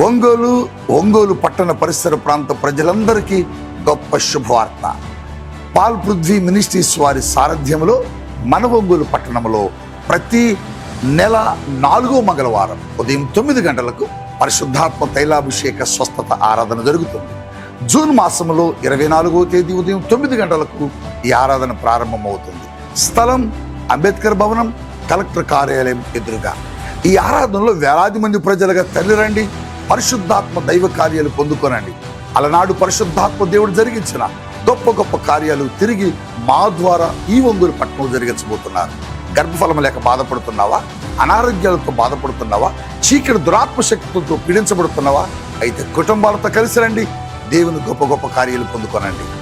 ఒంగోలు ఒంగోలు పట్టణ పరిసర ప్రాంత ప్రజలందరికీ గొప్ప శుభవార్త. పాల్ పృథ్వీ మినిస్ట్రీస్ వారి సారథ్యంలో మన ఒంగోలు పట్టణంలో ప్రతి నెల నాలుగో మంగళవారం ఉదయం తొమ్మిది గంటలకు పరిశుద్ధాత్మ తైలాభిషేక స్వస్థత ఆరాధన జరుగుతుంది. జూన్ మాసంలో ఇరవై నాలుగో తేదీ ఉదయం తొమ్మిది గంటలకు ఈ ఆరాధన ప్రారంభమవుతుంది. స్థలం అంబేద్కర్ భవనం కలెక్టర్ కార్యాలయం ఎదురుగా. ఈ ఆరాధనలో వేలాది మంది ప్రజలుగా తల్లిరండి పరిశుద్ధాత్మ దైవ కార్యాలు పొందుకోనండి. అలనాడు పరిశుద్ధాత్మ దేవుడు జరిగించిన గొప్ప గొప్ప కార్యాలు తిరిగి మా ద్వారా ఈ ఒంగోలు పట్టణం జరిగించబోతున్నారు. గర్భఫలం లేక బాధపడుతున్నావా? అనారోగ్యాలతో బాధపడుతున్నావా? చీకటి దురాత్మ శక్తులతో పీడించబడుతున్నావా? అయితే కుటుంబాలతో కలిసి రండి. దేవుని గొప్ప గొప్ప కార్యాలు పొందుకోనండి.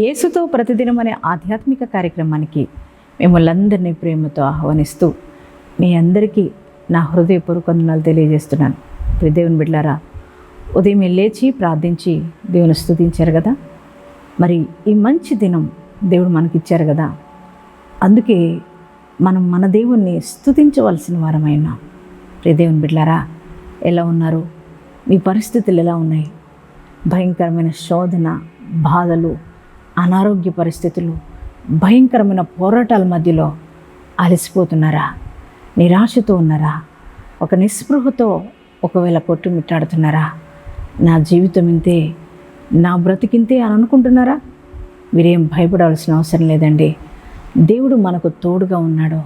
యేసుతో ప్రతిదినం అనే ఆధ్యాత్మిక కార్యక్రమానికి మిమ్మల్ందరినీ ప్రేమతో ఆహ్వానిస్తూ మీ అందరికీ నా హృదయపూర్వక వందనాలు తెలియజేస్తున్నాను. ప్రిదేవుని దేవుని ఉదయం లేచి ప్రార్థించి దేవుని స్థుతించారు కదా? మరి ఈ మంచి దినం దేవుడు మనకిచ్చారు కదా? అందుకే మనం మన దేవుణ్ణి స్థుతించవలసిన వారమై ఉన్నాం. ప్రియ దేవుని ఎలా ఉన్నారు? మీ పరిస్థితులు ఎలా ఉన్నాయి? భయంకరమైన శోధన బాధలు అనారోగ్య పరిస్థితులు భయంకరమైన పోరాటాల మధ్యలో అలసిపోతున్నారా? నిరాశతో ఉన్నారా? ఒక నిస్పృహతో ఒకవేళ కొట్టుమిట్టాడుతున్నారా నా జీవితం ఇంతే నా బ్రతికింతే అని అనుకుంటున్నారా? మీరేం భయపడాల్సిన అవసరం లేదండి. దేవుడు మనకు తోడుగా ఉన్నాడు.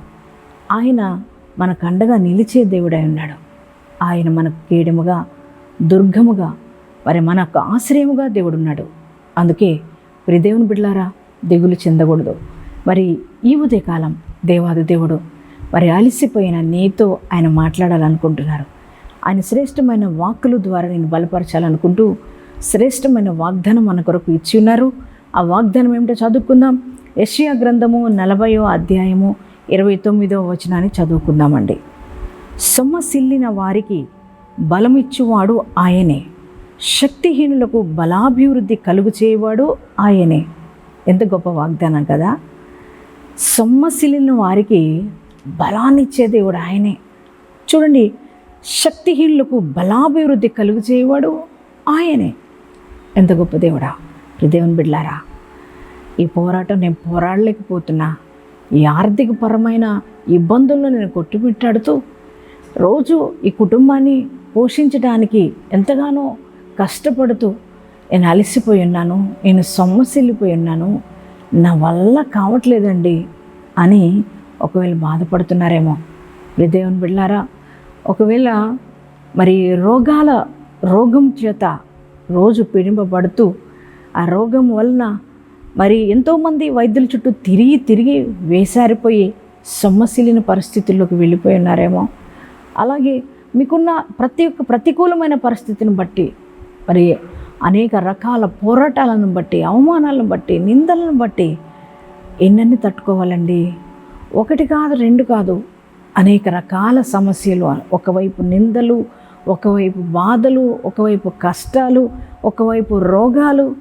ఆయన మనకు అండగా నిలిచే దేవుడై ఉన్నాడు. ఆయన మనకు కీడముగా దుర్గముగా మరి మనకు ఆశ్రయముగా దేవుడున్నాడు. అందుకే ప్రియ దేవుని బిడ్లారా దిగులు చెందకూడదు. మరి ఈ ఉదయకాలం దేవాది దేవుడు మరి అలసిపోయిన నీతో ఆయన మాట్లాడాలనుకుంటున్నారు. ఆయన శ్రేష్టమైన వాక్కుల ద్వారా నేను బలపరచాలనుకుంటూ శ్రేష్టమైన వాగ్దానం మన కొరకు ఇచ్చి ఉన్నారు. ఆ వాగ్దానం ఏమిటో చదువుకుందాం. యషియా గ్రంథము నలభయో అధ్యాయము ఇరవై తొమ్మిదో వచనాన్ని చదువుకుందామండి. సొమ్మసిల్లిన వారికి బలమిచ్చువాడు ఆయనే. శక్తిహీనులకు బలాభివృద్ధి కలుగు చేయవాడు ఆయనే. ఎంత గొప్ప వాగ్దానం కదా. సొమ్మశిలిన వారికి బలాన్నిచ్చే దేవుడు ఆయనే. చూడండి శక్తిహీనులకు బలాభివృద్ధి కలుగు చేయవాడు ఆయనే. ఎంత గొప్ప దేవుడా. దేవుని బిడ్లారా ఈ పోరాటం నేను పోరాడలేకపోతున్నా. ఈ ఆర్థిక పరమైన ఇబ్బందుల్లో నేను కొట్టుమిట్టాడుతూ రోజు ఈ కుటుంబాన్ని పోషించడానికి ఎంతగానో కష్టపడుతూ నేను అలసిపోయి ఉన్నాను నేను సొమ్మసిల్లిపోయి ఉన్నాను నా వల్ల కావట్లేదండి అని ఒకవేళ బాధపడుతున్నారేమో. దేవుని బిళ్ళారా ఒకవేళ మరి రోగాల రోగం చేత రోజు పీడింపబడుతూ ఆ రోగం వలన మరి ఎంతోమంది వైద్యుల చుట్టూ తిరిగి తిరిగి వేసారిపోయి సొమ్మసిలిన పరిస్థితుల్లోకి వెళ్ళిపోయి ఉన్నారేమో. అలాగే మీకున్న ప్రతి ఒక్క ప్రతికూలమైన పరిస్థితిని బట్టి మరి అనేక రకాల పోరాటాలను బట్టి అవమానాలను బట్టి నిందలను బట్టి ఎన్నన్ని తట్టుకోవాలండి? ఒకటి కాదు రెండు కాదు. అనేక రకాల సమస్యలు ఒకవైపు నిందలు ఒకవైపు బాధలు ఒకవైపు కష్టాలు ఒకవైపు రోగాలు.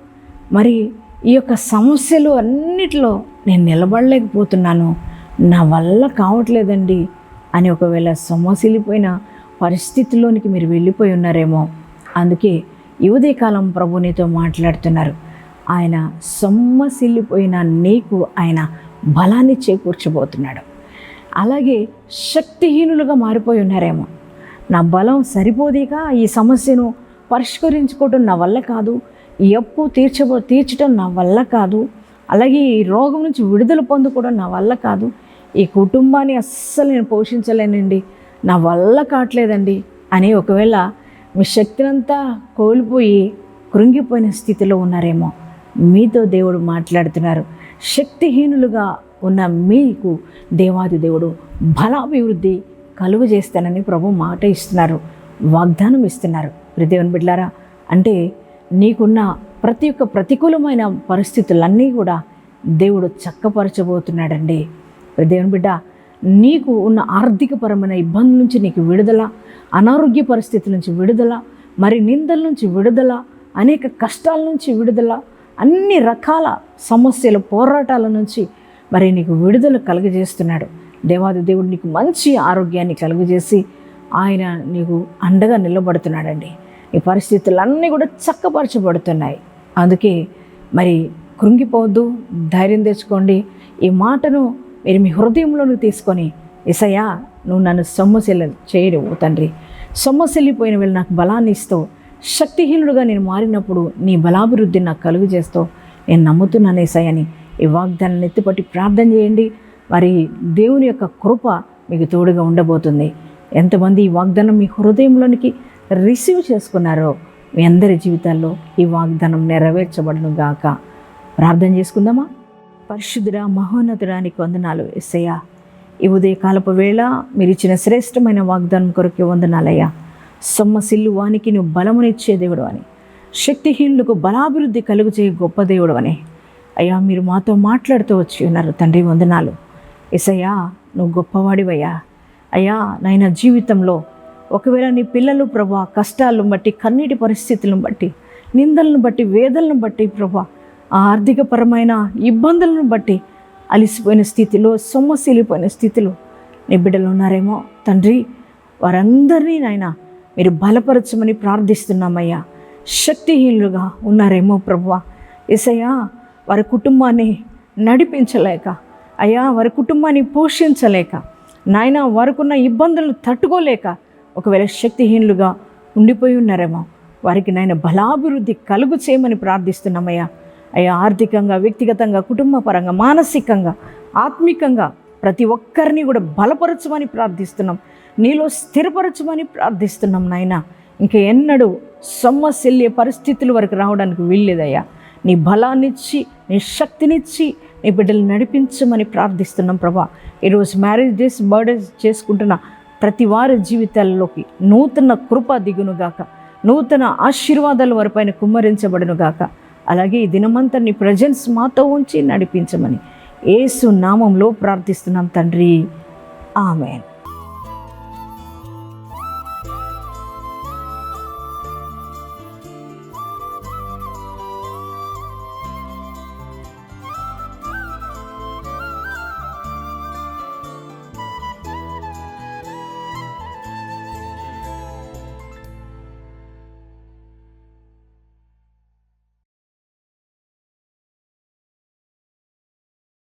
మరి ఈ యొక్క సమస్యలు అన్నిటిలో నేను నిలబడలేకపోతున్నాను. నా వల్ల కావట్లేదండి అని ఒకవేళ సొమ్మసిల్లిపోయిన పరిస్థితిలోనికి మీరు వెళ్ళిపోయి ఉన్నారేమో. అందుకే ఈ ఉదయకాలం ప్రభు నీతో మాట్లాడుతున్నారు. ఆయన సొమ్మసిల్లిపోయిన నీకు ఆయన బలాన్ని చేకూర్చబోతున్నాడు. అలాగే శక్తిహీనులుగా మారిపోయి ఉన్నారేమో. నా బలం సరిపోదేక ఈ సమస్యను పరిష్కరించుకోవటం నా వల్ల కాదు. ఈ అప్పు తీర్చబో తీర్చడం నా వల్ల కాదు. అలాగే ఈ రోగం నుంచి విడుదల పొందుకోవడం నా వల్ల కాదు. ఈ కుటుంబాన్ని అస్సలు నేను పోషించలేనండి. నా వల్ల కావట్లేదండి. అని ఒకవేళ మీ శక్తినంతా కోల్పోయి కృంగిపోయిన స్థితిలో ఉన్నారేమో. మీతో దేవుడు మాట్లాడుతున్నారు. శక్తిహీనులుగా ఉన్న మీకు దేవాది దేవుడు బలాభివృద్ధి కలుగు చేస్తానని ప్రభు మాట ఇస్తున్నారు. వాగ్దానం ఇస్తున్నారు. దేవుని బిడ్డారా అంటే నీకున్న ప్రతి ఒక్క ప్రతికూలమైన పరిస్థితులన్నీ కూడా దేవుడు చక్కపరచబోతున్నాడండి. దేవుని బిడ్డ నీకు ఉన్న ఆర్థికపరమైన ఇబ్బందుల నుంచి నీకు విడుదల అనారోగ్య పరిస్థితుల నుంచి విడుదల మరి నిందల నుంచి విడుదల అనేక కష్టాల నుంచి విడుదల అన్ని రకాల సమస్యల పోరాటాల నుంచి మరి నీకు విడుదల కలుగజేస్తున్నాడు. దేవాది దేవుడు నీకు మంచి ఆరోగ్యాన్ని కలుగజేసి ఆయన నీకు అండగా నిలబడుతున్నాడండి. ఈ పరిస్థితులన్నీ కూడా చక్కపరచబడుతున్నాయి. అందుకే మరి కృంగిపోవద్దు ధైర్యం తెచ్చుకోండి. ఈ మాటను మీరు మీ హృదయంలోకి తీసుకొని ఇసయా నువ్వు నన్ను సొమ్మశిల చేయవు తండ్రి. సొమ్మశిల్లిపోయిన వీళ్ళు నాకు బలాన్ని ఇస్తావు శక్తిహీనుడుగా నేను మారినప్పుడు నీ బలాభివృద్ధి నాకు కలుగు చేస్తావు నేను నమ్ముతున్నాను ఏసయ్యని ఈ వాగ్దానాన్ని ఎత్తిపట్టి ప్రార్థన చేయండి. మరి దేవుని యొక్క కృప మీకు తోడుగా ఉండబోతుంది. ఎంతమంది ఈ వాగ్దానం మీ హృదయంలోనికి రిసీవ్ చేసుకున్నారో మీ అందరి జీవితాల్లో ఈ వాగ్దానం నెరవేర్చబడను గాక. ప్రార్థన చేసుకుందామా? పరిశుద్ధుడా మహోన్నతుడానికి వందనాలు ఎస్సయ్యా ఈ ఉదయకాలపు వేళ మీరు ఇచ్చిన శ్రేష్టమైన వాగ్దానం కొరకు వందనాలయ్యా. సొమ్మసిల్లు వానికి నువ్వు బలమునిచ్చే దేవుడు అని శక్తిహీనులకు బలాభివృద్ధి కలుగు చేయ గొప్ప దేవుడు అని అయ్యా మీరు మాతో మాట్లాడుతూ వచ్చి ఉన్నారు తండ్రి వందనాలు. ఎసయ్యా నువ్వు గొప్పవాడివయ్యా. అయ్యా నాయన జీవితంలో ఒకవేళ నీ పిల్లలు ప్రభా కష్టాలను బట్టి కన్నీటి పరిస్థితులను బట్టి నిందలను బట్టి వేదలను బట్టి ప్రభా ఆర్థికపరమైన ఇబ్బందులను బట్టి అలిసిపోయిన స్థితిలో సొమ్మసిలిపోయిన స్థితిలో నీ బిడ్డలు ఉన్నారేమో. తండ్రి వారందరినీ నాయన మీరు బలపరచమని ప్రార్థిస్తున్నామయ్యా. శక్తిహీనులుగా ఉన్నారేమో ప్రభు ఎసయ్యా వారి కుటుంబాన్ని నడిపించలేక అయ్యా వారి కుటుంబాన్ని పోషించలేక నాయన వారికున్న ఇబ్బందులను తట్టుకోలేక ఒకవేళ శక్తిహీనులుగా ఉండిపోయి ఉన్నారేమో వారికి నాయన బలాభివృద్ధి కలుగు చేయమని ప్రార్థిస్తున్నామయ్యా. ఆర్థికంగా వ్యక్తిగతంగా కుటుంబ పరంగా మానసికంగా ఆత్మికంగా ప్రతి ఒక్కరిని కూడా బలపరచమని ప్రార్థిస్తున్నాం. నీలో స్థిరపరచమని ప్రార్థిస్తున్నాం నాయన. ఇంకా ఎన్నడూ సొమ్మశల్య పరిస్థితుల వరకు రావడానికి వీల్లేదయ్యా. నీ బలాన్నిచ్చి నీ శక్తినిచ్చి నీ బిడ్డలు నడిపించమని ప్రార్థిస్తున్నాం ప్రభా. ఈరోజు మ్యారేజ్ డేస్ బర్త్డేస్ చేసుకుంటున్న ప్రతి వారి జీవితాల్లోకి నూతన కృప దిగునుగాక నూతన ఆశీర్వాదాలు వారిపైన కుమ్మరించబడునుగాక అలాగే ఈ దినమంతా నీ ప్రజెన్స్ మాతో ఉంచి నడిపించమని ఏసు నామంలో ప్రార్థిస్తున్నాం తండ్రి. ఆమెన్.